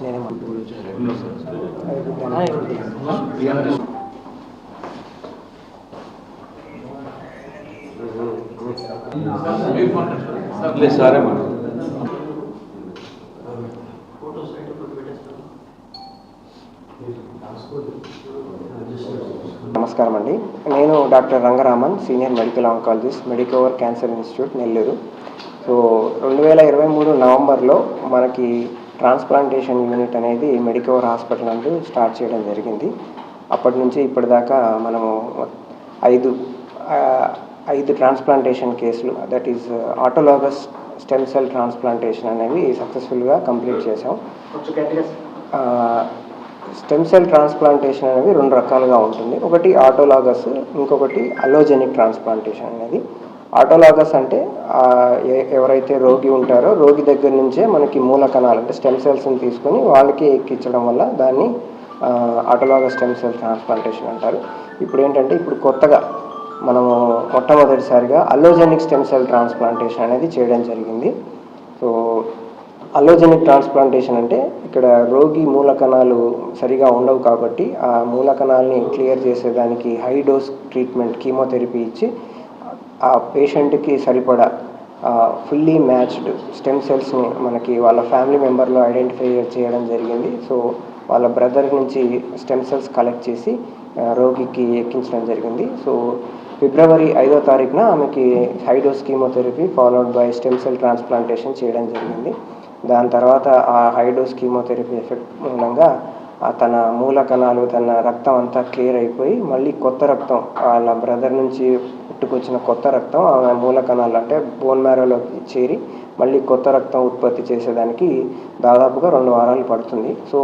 నేనే లేదు సారే మేడం నమస్కారం అండి నేను doctor Rangaraman senior medical oncologist Medicover cancer institute Nellore. So రెండు వేల ఇరవై మూడు నవంబర్లో మనకి ట్రాన్స్ప్లాంటేషన్ యూనిట్ అనేది మెడికవర్ హాస్పిటల్ నందు స్టార్ట్ చేయడం జరిగింది. అప్పటి నుంచి ఇప్పటిదాకా మనము ఐదు ఐదు ట్రాన్స్ప్లాంటేషన్ కేసులు that is autologous stem cell transplantation అనేవి సక్సెస్ఫుల్గా కంప్లీట్ చేసాం స్టెమ్ సెల్ ట్రాన్స్ప్లాంటేషన్ అనేది రెండు రకాలుగా ఉంటుంది. ఒకటి ఆటోలాగస్ ఇంకొకటి అలోజెనిక్ ట్రాన్స్ప్లాంటేషన్ అనేది. ఆటోలాగస్ అంటే ఎవరైతే రోగి ఉంటారో రోగి దగ్గర నుంచే మనకి మూల కణాలు అంటే స్టెమ్ సెల్స్ని తీసుకొని వాళ్ళకి ఎక్కించడం వల్ల దాన్ని ఆటోలాగస్ స్టెమ్ సెల్ ట్రాన్స్ప్లాంటేషన్ అంటారు. ఇప్పుడు ఏంటంటే ఇప్పుడు కొత్తగా మనము మొట్టమొదటిసారిగా అలోజెనిక్ స్టెమ్ సెల్ ట్రాన్స్ప్లాంటేషన్ అనేది చేయడం జరిగింది. సో అలోజెనిక్ ట్రాన్స్ప్లాంటేషన్ అంటే ఇక్కడ రోగి మూల కణాలు సరిగా ఉండవు కాబట్టి ఆ మూల కణాలని క్లియర్ చేసేదానికి హై డోస్ ట్రీట్మెంట్ కీమోథెరపీ ఇచ్చి ఆ పేషెంట్కి సరిపడా ఫుల్లీ మ్యాచ్డ్ స్టెమ్ సెల్స్ని మనకి వాళ్ళ ఫ్యామిలీ మెంబర్లో ఐడెంటిఫై చేయడం జరిగింది. సో వాళ్ళ బ్రదర్ నుంచి స్టెమ్ సెల్స్ కలెక్ట్ చేసి రోగికి ఎక్కించడం జరిగింది. సో ఫిబ్రవరి ఐదో తారీఖున ఆమెకి high dose chemotherapy followed by stem cell transplantation చేయడం జరిగింది. దాని తర్వాత ఆ హైడోస్ కీమోథెరపీ ఎఫెక్ట్ మూలంగా తన మూల కణాలు తన రక్తం అంతా క్లియర్ అయిపోయి మళ్ళీ కొత్త రక్తం వాళ్ళ బ్రదర్ నుంచి పుట్టుకొచ్చిన కొత్త రక్తం ఆమె మూల కణాలు అంటే బోన్ మ్యారోలోకి చేరి మళ్ళీ కొత్త రక్తం ఉత్పత్తి చేసేదానికి దాదాపుగా రెండు వారాలు పడుతుంది. సో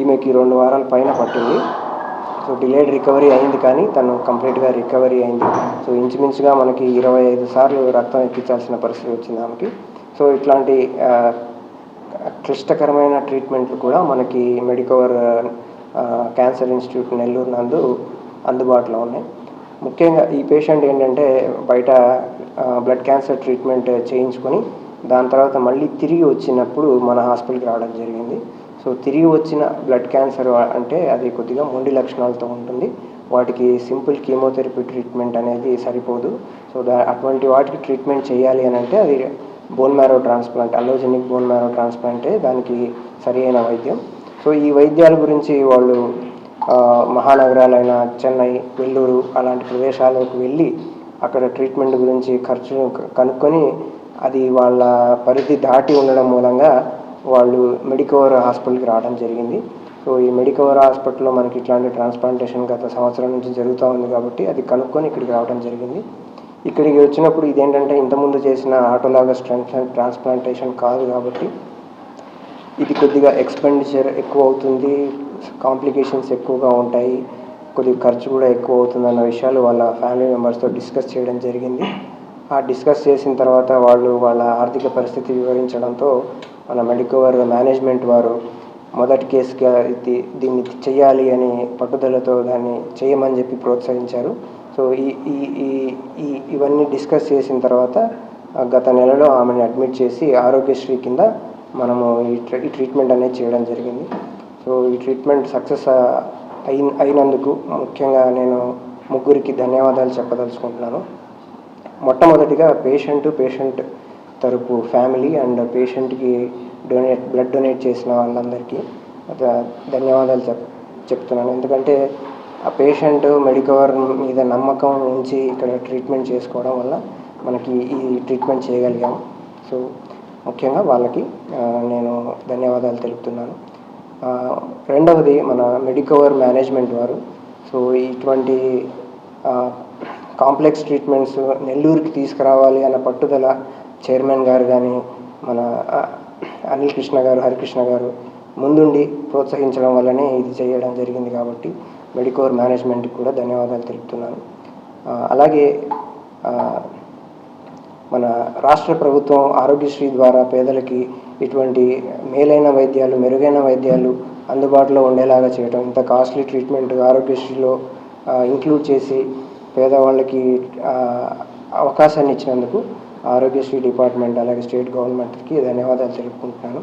ఈమెకి రెండు వారాల పైన పట్టింది. సో డిలేడ్ రికవరీ అయింది కానీ తను కంప్లీట్గా రికవరీ అయింది. సో ఇంచుమించుగా మనకి ఇరవై ఐదు సార్లు రక్తం ఎక్కించాల్సిన పరిస్థితి వచ్చింది ఆమెకి. సో ఇట్లాంటి క్లిష్టకరమైన ట్రీట్మెంట్లు కూడా మనకి మెడికవర్ క్యాన్సర్ ఇన్స్టిట్యూట్ నెల్లూరు నందు అందుబాటులో ఉన్నాయి. ముఖ్యంగా ఈ పేషెంట్ ఏంటంటే బయట బ్లడ్ క్యాన్సర్ ట్రీట్మెంట్ చేయించుకొని దాని తర్వాత మళ్ళీ తిరిగి వచ్చినప్పుడు మన హాస్పిటల్కి రావడం జరిగింది. సో తిరిగి వచ్చిన బ్లడ్ క్యాన్సర్ అంటే అది కొద్దిగా మొండి లక్షణాలతో ఉంటుంది. వాటికి సింపుల్ కీమోథెరపీ ట్రీట్మెంట్ అనేది సరిపోదు. సో దా అటువంటి వాటికి ట్రీట్మెంట్ చేయాలి అని అంటే అది bone marrow transplant allogeneic bone marrow ట్రాన్స్ప్లాంటే దానికి సరి అయిన వైద్యం. సో ఈ వైద్యాల గురించి వాళ్ళు మహానగరాలైన చెన్నై వెల్లూరు అలాంటి ప్రదేశాలకు వెళ్ళి అక్కడ ట్రీట్మెంట్ గురించి ఖర్చును కనుక్కొని అది వాళ్ళ పరిధి దాటి ఉండడం మూలంగా వాళ్ళు మెడికవర్ హాస్పిటల్కి రావడం జరిగింది. సో ఈ మెడికవర్ హాస్పిటల్లో మనకి ఇట్లాంటి ట్రాన్స్ప్లాంటేషన్ గత సంవత్సరం నుంచి జరుగుతూ ఉంది కాబట్టి అది కనుక్కొని ఇక్కడికి రావడం జరిగింది. ఇక్కడికి వచ్చినప్పుడు ఇదేంటంటే ఇంతకుముందు చేసిన ఆటోలాగా స్ట్రెంత్ ట్రాన్స్ప్లాంటేషన్ కాదు కాబట్టి ఇది కొద్దిగా ఎక్స్పెండిచర్ ఎక్కువ అవుతుంది కాంప్లికేషన్స్ ఎక్కువగా ఉంటాయి కొద్దిగా ఖర్చు కూడా ఎక్కువ అవుతుంది అన్న విషయాలు వాళ్ళ ఫ్యామిలీ మెంబర్స్తో డిస్కస్ చేయడం జరిగింది. ఆ డిస్కస్ చేసిన తర్వాత వాళ్ళు వాళ్ళ ఆర్థిక పరిస్థితి వివరించడంతో మన మెడికవర్ మేనేజ్మెంట్ వారు మొదటి కేసుగా దీన్ని చేయాలి అని పట్టుదలతో దాన్ని చేయమని చెప్పి ప్రోత్సహించారు. సో ఈ ఈ ఈ ఇవన్నీ డిస్కస్ చేసిన తర్వాత గత నెలలో ఆమెను అడ్మిట్ చేసి ఆరోగ్యశ్రీ కింద మనము ఈ ట్రీ- ఈ ట్రీట్మెంట్ అనేది చేయడం జరిగింది. సో ఈ ట్రీట్మెంట్ సక్సెస్ అయిన అయినందుకు ముఖ్యంగా నేను ముగ్గురికి ధన్యవాదాలు చెప్పదలుచుకుంటున్నాను. మొట్టమొదటిగా పేషెంట్ పేషెంట్ తరపు ఫ్యామిలీ అండ్ పేషెంట్కి డొనేట్ బ్లడ్ డొనేట్ చేసిన వాళ్ళందరికీ ధన్యవాదాలు చెప్ చెప్తున్నాను. ఎందుకంటే ఆ పేషెంట్ మెడికవర్ మీద నమ్మకం ఉంచి ఇక్కడ ట్రీట్మెంట్ చేసుకోవడం వల్ల మనకి ఈ ట్రీట్మెంట్ చేయగలిగాం సో ముఖ్యంగా వాళ్ళకి నేను ధన్యవాదాలు తెలుపుతున్నాను. రెండవది మన మెడికవర్ మేనేజ్మెంట్ వారు. సో ఇటువంటి కాంప్లెక్స్ ట్రీట్మెంట్స్ నెల్లూరుకి తీసుకురావాలి అన్న పట్టుదల చైర్మన్ గారు కానీ మన అనిల్ కృష్ణ గారు హరికృష్ణ గారు ముందుండి ప్రోత్సహించడం వల్లనే ఇది చేయడం జరిగింది కాబట్టి మెడికోర్ మేనేజ్మెంట్కి కూడా ధన్యవాదాలు తెలుపుతున్నాను. అలాగే మన రాష్ట్ర ప్రభుత్వం ఆరోగ్యశ్రీ ద్వారా పేదలకి ఇటువంటి మేలైన వైద్యాలు మెరుగైన వైద్యాలు అందుబాటులో ఉండేలాగా చేయటం ఇంత కాస్ట్లీ ట్రీట్మెంట్ ఆరోగ్యశ్రీలో ఇంక్లూడ్ చేసి పేదవాళ్ళకి అవకాశాన్ని ఇచ్చినందుకు ఆరోగ్యశ్రీ డిపార్ట్మెంట్ అలాగే స్టేట్ గవర్నమెంట్కి ధన్యవాదాలు తెలుపుకుంటున్నాను.